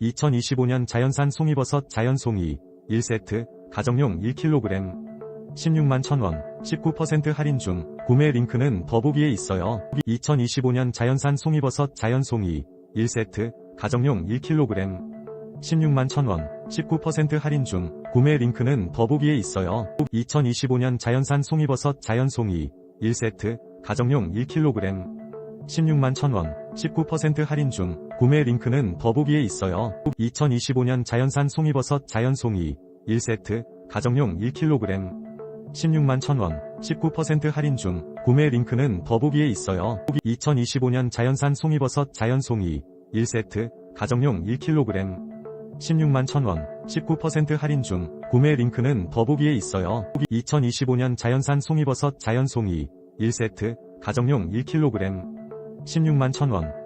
2025년 자연산 송이버섯 자연송이 1세트 가정용 1kg 16만 1000원 19% 할인 중 구매 링크는 더보기에 있어요. 2025년 자연산 송이버섯 자연송이 1세트 가정용 1kg 16만 1000원 19% 할인 중 구매 링크는 더보기에 있어요. 2025년 자연산 송이버섯 자연송이 1세트 가정용 1kg 16만 1000원 19% 할인 중 구매 링크는 더보기에 있어요. 2025년 자연산 송이버섯 자연송이 1세트 가정용 1kg 16만 1000원 19% 할인 중 구매 링크는 더보기에 있어요. 2025년 자연산 송이버섯 자연송이 1세트 가정용 1kg 16만 1000원 19% 할인 중 구매 링크는 더보기에 있어요. 2025년 자연산 송이버섯 자연송이 1세트 가정용 1kg 16만 1000원